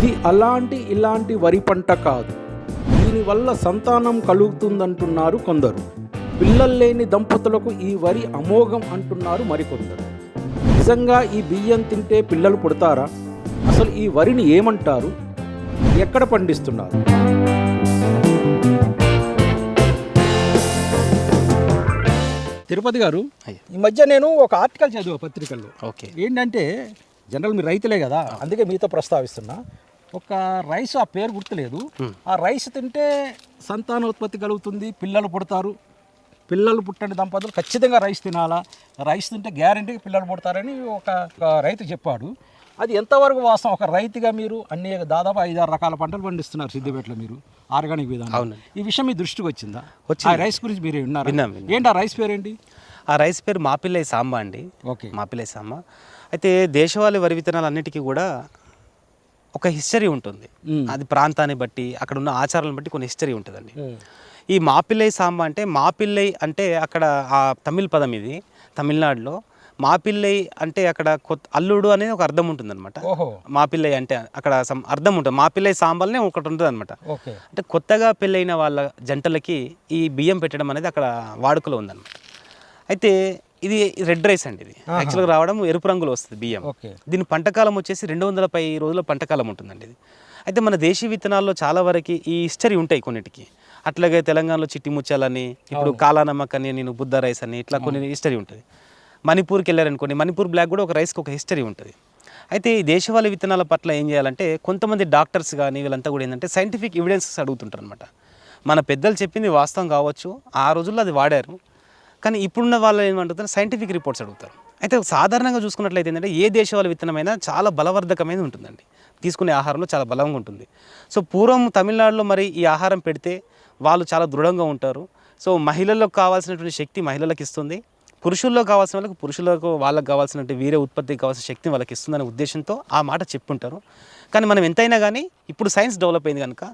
ఇది అలాంటి ఇలాంటి వరి పంట కాదు. దీనివల్ల సంతానం కలుగుతుందంటున్నారు కొందరు. పిల్లలు లేని దంపతులకు ఈ వరి అమోఘం అంటున్నారు మరికొందరు. నిజంగా ఈ బియ్యం తింటే పిల్లలు పుడతారా? అసలు ఈ వరిని ఏమంటారు? ఎక్కడ పండిస్తున్నారు? తిరుపతి గారు. ఈ మధ్య నేను ఒక ఆర్టికల్ చదివా పత్రికల్లో. ఓకే. ఏంటంటే జనరల్ మీరు రైతులే కదా అందుకే మీతో ప్రస్తావిస్తున్నా. ఒక రైస్ ఆ పేరు గుర్తులేదు. ఆ రైస్ తింటే సంతానోత్పత్తి కలుగుతుంది పిల్లలు పుడతారు. పిల్లలు పుట్టని దంపతులు ఖచ్చితంగా రైస్ తినాలా. రైస్ తింటే గ్యారంటీగా పిల్లలు పుడతారని ఒక రైతు చెప్పాడు. అది ఎంతవరకు వాస్తవం? ఒక రైతుగా మీరు అన్ని దాదాపు ఐదారు రకాల పంటలు పండిస్తున్నారు సిద్దిపేటలో మీరు ఆర్గానిక్ విధానం. ఈ విషయం మీ దృష్టికి వచ్చిందా. ఆ రైస్ గురించి మీరు విన్నారు? విన్నాం, విన్నాం. ఏంటి ఆ రైస్ పేరేంటి? ఆ రైస్ పేరు మాపిల్లై సాంబ అండి. ఓకే. మాపిల్లై సాంబ. అయితే దేశవాళీ వరి విత్తనాలు అన్నిటికీ కూడా ఒక హిస్టరీ ఉంటుంది. అది ప్రాంతాన్ని బట్టి అక్కడ ఉన్న ఆచారాలను బట్టి కొన్ని హిస్టరీ ఉంటుందండి. ఈ మాపిల్లై సాంబ అంటే మాపిల్లై అంటే అక్కడ ఆ తమిళ్ పదం ఇది తమిళనాడులో. మాపిల్లై అంటే అక్కడ కొత్త అల్లుడు అనేది ఒక అర్థం ఉంటుందన్నమాట. ఓహో. మాపిల్లై అంటే అక్కడ అర్థం ఉంటుంది. మాపిల్లై సాంబల్నే ఒకటి ఉంటుంది అనమాట అంటే కొత్తగా పెళ్ళైన వాళ్ళ జంటలకి ఈ బియ్యం పెట్టడం అనేది అక్కడ వాడుకలో ఉందన్నమాట. అయితే ఇది రెడ్ రైస్ అండి ఇది. యాక్చువల్గా రావడం ఎరుపు రంగులో వస్తుంది బియ్యం. దీని పంటకాలం వచ్చేసి రెండు వందల పై రోజుల పంటకాలం ఉంటుందండి ఇది. అయితే మన దేశీ విత్తనాల్లో చాలా వరకు ఈ హిస్టరీ ఉంటాయి కొన్నిటికి. అట్లాగే తెలంగాణలో చిట్టి ముత్యాలని ఇప్పుడు కాలానమ్మక్ అని నేను బుద్ధ రైస్ అని ఇట్లా కొన్ని హిస్టరీ ఉంటుంది. మణిపూర్కి వెళ్ళారనుకోండి మణిపూర్ బ్లాక్ కూడా ఒక రైస్కి ఒక హిస్టరీ ఉంటుంది. అయితే ఈ దేశవాళీ విత్తనాల పట్ల ఏం చేయాలంటే కొంతమంది డాక్టర్స్ కానీ వీళ్ళంతా కూడా ఏంటంటే సైంటిఫిక్ ఎవిడెన్సెస్ అడుగుతుంటారు అనమాట మన పెద్దలు చెప్పింది వాస్తవం కావచ్చు ఆ రోజుల్లో అది వాడారు. కానీ ఇప్పుడున్న వాళ్ళు ఏమంటారు సైంటిఫిక్ రిపోర్ట్స్ అడుగుతారు. అయితే సాధారణంగా చూసుకున్నట్లయితే ఏంటంటే ఏ దేశవాళ విత్తనమైనా చాలా బలవర్ధకమైనది ఉంటుందండి. తీసుకునే ఆహారంలో చాలా బలంగా ఉంటుంది. సో పూర్వం తమిళనాడులో మరి ఈ ఆహారం పెడితే వాళ్ళు చాలా దృఢంగా ఉంటారు. సో మహిళలకు కావాల్సినటువంటి శక్తి మహిళలకు ఇస్తుంది. పురుషుల్లో కావాల్సిన వాళ్ళకి పురుషులకు వాళ్ళకి కావాల్సినటువంటి వీరే ఉత్పత్తికి కావాల్సిన శక్తిని వాళ్ళకి ఇస్తుందనే ఉద్దేశంతో ఆ మాట చెప్పుంటారు. కానీ మనం ఎంతైనా కానీ ఇప్పుడు సైన్స్ డెవలప్ అయింది కనుక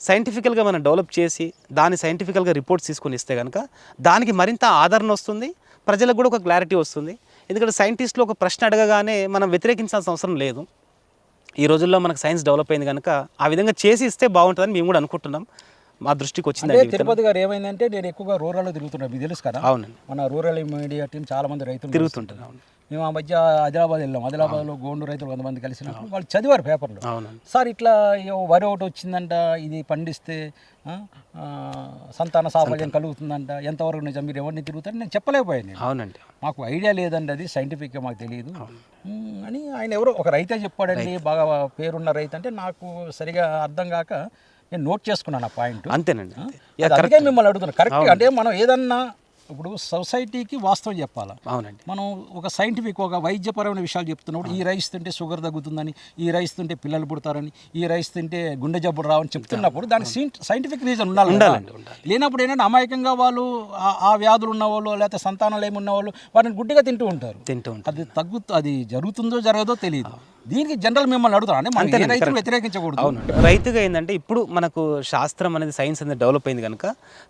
సైంటిఫికల్గా మనం డెవలప్ చేసి దాని సైంటిఫికల్గా రిపోర్ట్స్ తీసుకొని ఇస్తే కనుక దానికి మరింత ఆదరణ వస్తుంది ప్రజలకు కూడా ఒక క్లారిటీ వస్తుంది. ఎందుకంటే సైంటిస్టులు ఒక ప్రశ్న అడగగానే మనం వ్యతిరేకించాల్సిన అవసరం లేదు. ఈ రోజుల్లో మనకు సైన్స్ డెవలప్ అయింది కనుక ఆ విధంగా చేసి ఇస్తే బాగుంటుందని మేము కూడా అనుకుంటున్నాం. మా దృష్టికి విత్తనం. తిరుపతి గారు ఏమైందంటే నేను ఎక్కువగా రూరల్లో తిరుగుతున్నాను మీకు తెలుసు కదా? అవునండి. మన రూరల్ మీడియా టీం చాలా మంది రైతులు తిరుగుతుంటారు అవును. మేము ఆ మధ్య ఆదిలాబాద్ వెళ్ళాం. ఆదిలాబాద్లో గోండు రైతులు కొంతమంది కలిసినప్పుడు వాళ్ళు చదివారు పేపర్లో. సార్ ఇట్లా వరి ఒకటి వచ్చిందంట ఇది పండిస్తే సంతాన సాఫల్యం కలుగుతుందంట ఎంతవరకు నిజం? మీరు ఎవరిని తిరుగుతారు? నేను చెప్పలేకపోయాను అవునండి. మాకు ఐడియా లేదండి అది సైంటిఫిక్గా మాకు తెలియదు. అని ఆయన ఎవరో ఒక రైతే చెప్పాడండి బాగా పేరున్న రైతు అంటే నాకు సరిగా అర్థం కాక నేను నోట్ చేసుకున్నాను ఆ పాయింట్. అంతేనండి అంతే. అది అందుకే మిమ్మల్ని అడుగుతున్నాను కరెక్ట్ అంటే మనం ఏదన్నా ఇప్పుడు సొసైటీకి వాస్తవం చెప్పాలా? అవునండి. మనం ఒక సైంటిఫిక్ ఒక వైద్యపరమైన విషయాలు చెప్తున్నప్పుడు ఈ రైస్ తింటే షుగర్ తగ్గుతుందని ఈ రైస్ తింటే పిల్లలు పుడతారని ఈ రైస్ తింటే గుండె జబ్బులు రావని చెప్తున్నప్పుడు దానికి సైంటిఫిక్ రీజన్ ఉండాలి. ఉండాలండి, ఉండాలి. లేనప్పుడు ఏంటంటే అమాయకంగా వాళ్ళు ఆ- వ్యాధులు ఉన్న వాళ్ళు లేకపోతే సంతానాలు ఏమి ఉన్న వాళ్ళు వాటిని గుడ్డిగా తింటూ ఉంటారు. తింటూ ఉంటాం అది తగ్గు అది జరుగుతుందో జరగదో తెలియదు దీనికి జనరల్ మిమ్మల్ని అడుగుతాను అంటే రైతులు వ్యతిరేకించకూడదు. అవునండి రైతుగా ఏంటంటే ఇప్పుడు మనకు శాస్త్రం అనేది సైన్స్ అనేది డెవలప్ అయింది కనుక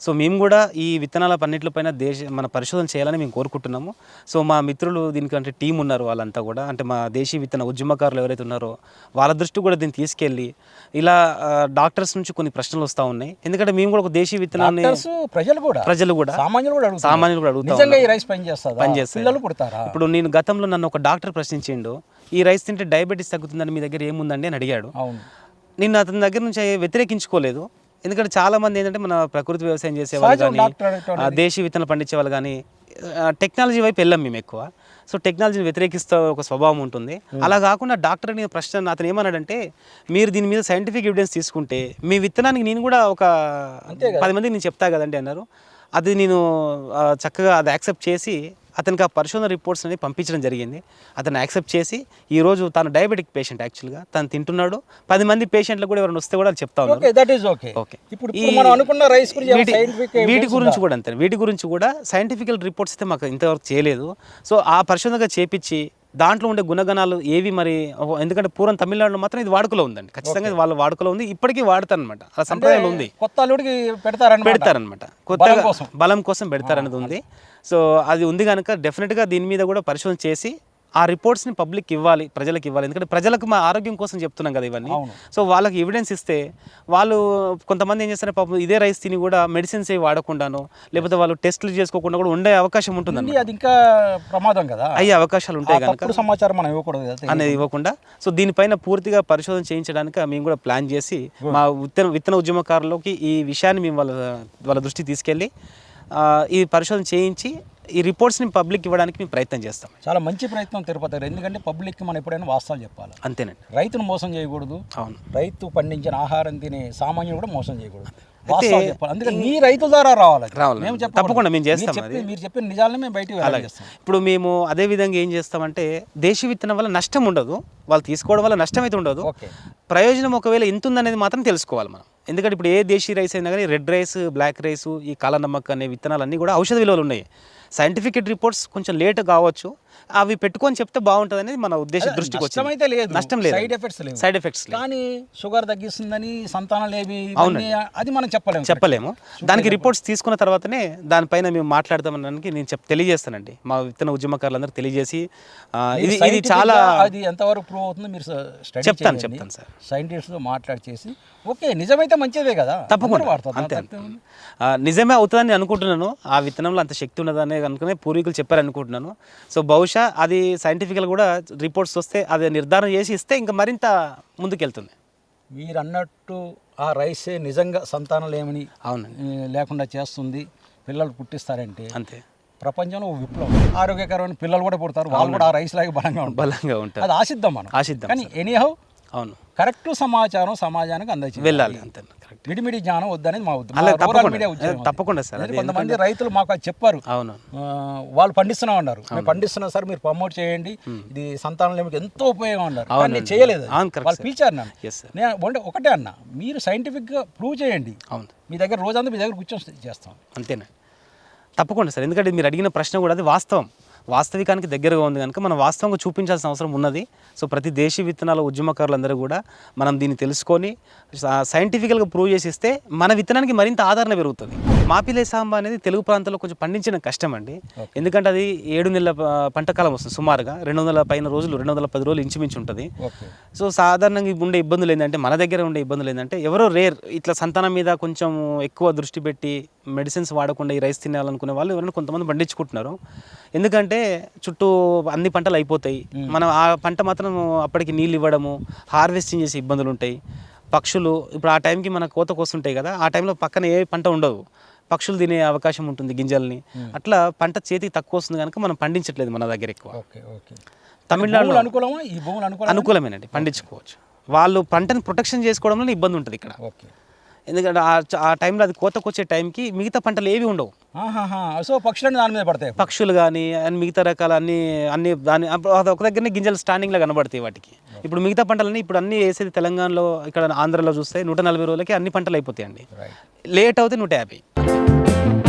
సో మేము కూడా ఈ విత్తనాల పన్నిటిపైన దేశ మన పరిశోధన చేయాలని మేము కోరుకుంటున్నాము. సో మా మిత్రులు దీనికంటే టీం ఉన్నారు వాళ్ళంతా కూడా. అంటే మా దేశీ విత్తన ఉద్యమకారులు ఎవరైతే ఉన్నారో వాళ్ళ దృష్టి కూడా దీన్ని తీసుకెళ్ళి ఇలా డాక్టర్స్ నుంచి కొన్ని ప్రశ్నలు వస్తూ ఉన్నాయి. ఎందుకంటే మేము కూడా ఒక దేశీ విత్తనాన్ని ప్రజలు కూడా ప్రజలు కూడా సామాన్యులు కూడా అడుగుతారు సామాన్యులు కూడా అడుగుతా నిజంగా ఈ రైస్ పని చేస్తా పనిచేస్తుందా? పిల్లలు పుడతారా? ఇప్పుడు నేను గతంలో నన్ను ఒక డాక్టర్ ప్రశ్నించిండు. ఈ రైస్ తింటే డయాబెటీస్ తగ్గుతుందని మీ దగ్గర ఏముందండి అని అడిగాడు. అవును. నేను అతని దగ్గర నుంచి వ్యతిరేకించుకోలేదు. ఎందుకంటే చాలా మంది ఏంటంటే మన ప్రకృతి వ్యవసాయం చేసేవాళ్ళు కానీ దేశీ విత్తనాలు పండించే వాళ్ళు కానీ టెక్నాలజీ వైపు వెళ్ళాం మేము ఎక్కువ. సో టెక్నాలజీని వ్యతిరేకిస్తూ ఒక స్వభావం ఉంటుంది. అలా కాకుండా డాక్టర్ అని ప్రశ్న అతను ఏమన్నాడంటే మీరు దీని మీద సైంటిఫిక్ ఎవిడెన్స్ తీసుకుంటే మీ విత్తనానికి నేను కూడా ఒక పది మందికి నేను చెప్తా కదండి అన్నారు. అది నేను చక్కగా అది యాక్సెప్ట్ చేసి అతనికి ఆ పరిశోధన రిపోర్ట్స్ అనేవి పంపించడం జరిగింది. అతను యాక్సెప్ట్ చేసి ఈరోజు తాను డయాబెటిక్ పేషెంట్ యాక్చువల్గా తను తింటున్నాడు. పది మంది పేషెంట్లకు కూడా ఎవరైనా వస్తే కూడా చెప్తా ఉన్నారు. Okay that is okay okay ఇప్పుడు ఈ ఇప్పుడు మనం అనుకున్న రైస్ గురించి వీటి సైంటిఫిక్ వీటి గురించి కూడా అంతే. వీటి గురించి కూడా సైంటిఫికల్ రిపోర్ట్స్ అయితే మాకు ఇంతవరకు చేయలేదు. సో ఆ పరిశోధనగా చేపించి దాంట్లో ఉండే గుణగణాలు ఏవి మరి? ఎందుకంటే పూర్వం తమిళనాడులో మాత్రం ఇది వాడుకలో ఉందండి. ఖచ్చితంగా ఇది వాళ్ళ వాడుకలో ఉంది. ఇప్పటికీ వాడతారు అనమాట ఆ సంప్రదాయం ఉంది. కొత్త అల్లుడికి పెడతారన్నమాట. పెడతారనమాట కొత్తగా బలం కోసం. పెడతారనేది ఉంది. సో అది ఉంది కనుక డెఫినెట్గా దీని మీద కూడా పరిశోధన చేసి ఆ రిపోర్ట్స్ని పబ్లిక్ ఇవ్వాలి ప్రజలకు ఇవ్వాలి. ఎందుకంటే ప్రజలకు మా ఆరోగ్యం కోసం చెప్తున్నాం కదా ఇవన్నీ. సో వాళ్ళకి ఎవిడెన్స్ ఇస్తే వాళ్ళు కొంతమంది ఏం చేస్తారు పాపం ఇదే రైస్ తిని కూడా మెడిసిన్స్ ఏవి వాడకుండాను లేకపోతే వాళ్ళు టెస్టులు చేసుకోకుండా కూడా ఉండే అవకాశం ఉంటుంది ఇది అది ఇంకా ప్రమాదం కదా? అయ్యే అవకాశాలు ఉంటాయి కనుక సమాచారం మనం ఇవ్వకూడదు అనేది ఇవ్వకుండా. సో దీనిపైన పూర్తిగా పరిశోధన చేయించడానికి మేము కూడా ప్లాన్ చేసి మా విత్తన విత్తన ఉద్యమకారులకి ఈ విషయాన్ని మేము వాళ్ళ వాళ్ళ దృష్టికి తీసుకెళ్ళి ఈ పరిశోధన చేయించి ఈ రిపోర్ట్స్ని పబ్లిక్ ఇవ్వడానికి మేము ప్రయత్నం చేస్తాం. చాలా మంచి ప్రయత్నం తిరుపతి ఎందుకంటే పబ్లిక్కి మనం ఎప్పుడైనా వాస్తవాలు చెప్పాలి. అంతేనండి. రైతును మోసం చేయకూడదు. అవును. రైతు పండించిన ఆహారం తినే సామాన్యుడు కూడా మోసం చేయకూడదు. అందుకని మీ రైతు ద్వారా రావాలి. రావాలి. మేము. తప్పకుండా మేము చేస్తాం మీరు చెప్పిన నిజాలని మేము బయటికి ఇప్పుడు మేము అదే విధంగా ఏం చేస్తామంటే దేశీ విత్తనం వల్ల నష్టం ఉండదు. వాళ్ళు తీసుకోవడం వల్ల నష్టం అయితే ఉండదు ప్రయోజనం ఒకవేళ ఎంత ఉందనేది మాత్రం తెలుసుకోవాలి మనం. ఎందుకంటే ఇప్పుడు ఏ దేశీ రైస్ అయినా కానీ రెడ్ రైస్ బ్లాక్ రైస్ ఈ కాలనమ్మక్ అనే విత్తనాలన్నీ కూడా ఔషధ విలువలు ఉన్నాయి. సైంటిఫిక్ రిపోర్ట్స్ కొంచెం లేట్ కావచ్చు. అవి పెట్టుకొని చెప్తే బాగుంటుంది అనేది మన ఉద్దేశం దృష్టికి వచ్చింది. నష్టమైతే లేదు నష్టం లేదు. సైడ్ ఎఫెక్ట్స్ లేవు. సైడ్ ఎఫెక్ట్స్ లేవు. కానీ షుగర్ తగ్గిస్తుందని సంతానం లేవి ఇవన్నీ అది మనం చెప్పలేము. చెప్పలేము. దానికి రిపోర్ట్స్ తీసుకున్న తర్వాతనే దానిపైన మేము మాట్లాడతామనడానికి నేను చెప్ తెలియజేస్తానండి. మా విత్తన ఉద్యమకారులందరూ తెలియజేసి ఆ, ఇది ఇది Scientific చాలా గా అది ఎంతవరకు ప్రూవ్ అవుతుందో మీరు స్టడీ చెప్తాను చెప్తాను సార్. సైంటిస్ట్తో మాట్లాడి చేసి ఓకే నిజమైతే మంచిదే కదా. తప్పకుండా. అందరూ వాడతారు. అంతే? ఆ, నిజమే అవుతుందని అనుకుంటున్నాను. ఆ విత్తనంలో అంత శక్తి ఉన్నదనే అనుకునే పూర్వీకులు చెప్పారు అనుకుంటున్నాను సో బహుశా అది సైంటిఫికల్ కూడా రిపోర్ట్స్ వస్తే అది నిర్ధారణ చేసి ఇస్తే ఇంకా మరింత ముందుకెళ్తుంది. మీరు అన్నట్టు ఆ రైసే నిజంగా సంతానం లేమని అవునండి ఏ, లేకుండా చేస్తుంది. పిల్లలు పుట్టిస్తారంటే అంతే. ప్రపంచంలో విప్లవం. ఆరోగ్యకరమైన పిల్లలు కూడా పుడతారు. వాళ్ళు కూడా ఆ రైస్ లాగా బలంగా ఉంటారు. బలంగా ఉంటారు. అది ఆశిద్దాం మనం. ఆశిద్దాం కానీ ఎనీహౌ అవును. కరెక్ట్ సమాచారం సమాజానికి అందచేయాలి వెళ్ళాలి. అంతే. కరెక్ట్ మిడిమిడి జ్ఞానం వద్దనేది మా ఉద్దేశం. తప్పకుండా. సార్. కొంతమంది రైతులు మాకు అది చెప్పారు. అవును. వాళ్ళు పండిస్తున్నాం అన్నారు. మేము పండిస్తున్నాం సార్ మీరు ప్రమోట్ చేయండి. ఇది సంతానం ఎంతో ఉపయోగం అన్నారు. కానీ నేను. చేయలేదు వాళ్ళు. పిలిచారు నన్ను. నేను అంటే ఒకటే అన్న. మీరు సైంటిఫిక్గా ప్రూవ్ చేయండి. అవును. మీ దగ్గర రోజంతా మీ దగ్గర కూర్చొని చేస్తాం. అంతేనా? తప్పకుండా సార్. ఎందుకంటే మీరు అడిగిన ప్రశ్న కూడా అది వాస్తవం. వాస్తవికానికి దగ్గరగా ఉంది కనుక మనం వాస్తవంగా చూపించాల్సిన అవసరం ఉన్నది. సో ప్రతి దేశీ విత్తనాల ఉద్యమకారులందరూ కూడా మనం దీన్ని తెలుసుకొని సైంటిఫికల్గా ప్రూవ్ చేసి ఇస్తే మన విత్తనానికి మరింత ఆదరణ పెరుగుతుంది. మాపిలే సాంబ అనేది తెలుగు ప్రాంతంలో కొంచెం పండించడం కష్టం అండి ఎందుకంటే అది ఏడు నెలల పంట కాలం వస్తుంది సుమారుగా. రెండు వందల పైన రోజులు రెండు వందల పది రోజులు ఇంచుమించు ఉంటుంది. సో సాధారణంగా ఉండే ఇబ్బందులు ఏంటంటే మన దగ్గర ఉండే ఇబ్బందులు ఏంటంటే ఎవరో రేర్ ఇట్లా సంతానం మీద కొంచెం ఎక్కువ దృష్టి పెట్టి మెడిసిన్స్ వాడకుండా ఈ రైస్ తినాలనుకునే వాళ్ళు ఎవరైనా కొంతమంది పండించుకుంటున్నారు. ఎందుకంటే చుట్టూ అన్ని పంటలు అయిపోతాయి. మనం ఆ పంట మాత్రం అప్పటికి నీళ్ళు ఇవ్వడము హార్వెస్టింగ్ చేసే ఇబ్బందులు ఉంటాయి. పక్షులు ఇప్పుడు ఆ టైంకి మన కోతకు వస్తుంటాయి కదా ఆ టైంలో పక్కన ఏ పంట ఉండదు. పక్షులు తినే అవకాశం ఉంటుంది గింజల్ని. అట్లా పంట చేతికి తక్కువ వస్తుంది కనుక మనం పండించట్లేదు మన దగ్గర ఎక్కువ. తమిళనాడులో అనుకూలమేనండి పండించుకోవచ్చు. వాళ్ళు పంటను ప్రొటెక్షన్ చేసుకోవడంలో ఇబ్బంది ఉంటుంది ఇక్కడ. ఎందుకంటే ఆ టైంలో అది కోతకు వచ్చే టైంకి మిగతా పంటలు ఏవి ఉండవు. సో పక్షులన్నీ దాని మీద పడతాయి. పక్షులు కానీ అన్ని మిగతా రకాల అన్ని అన్ని దాని అది ఒక దగ్గరనే గింజలు స్టాండింగ్లో కనబడతాయి వాటికి. ఇప్పుడు మిగతా పంటలన్నీ ఇప్పుడు అన్ని వేసేది తెలంగాణలో ఇక్కడ ఆంధ్రలో చూస్తే నూట నలభై రోజులకి అన్ని పంటలు అయిపోతాయండి. లేట్ అవుతే నూట యాభై. Thank you.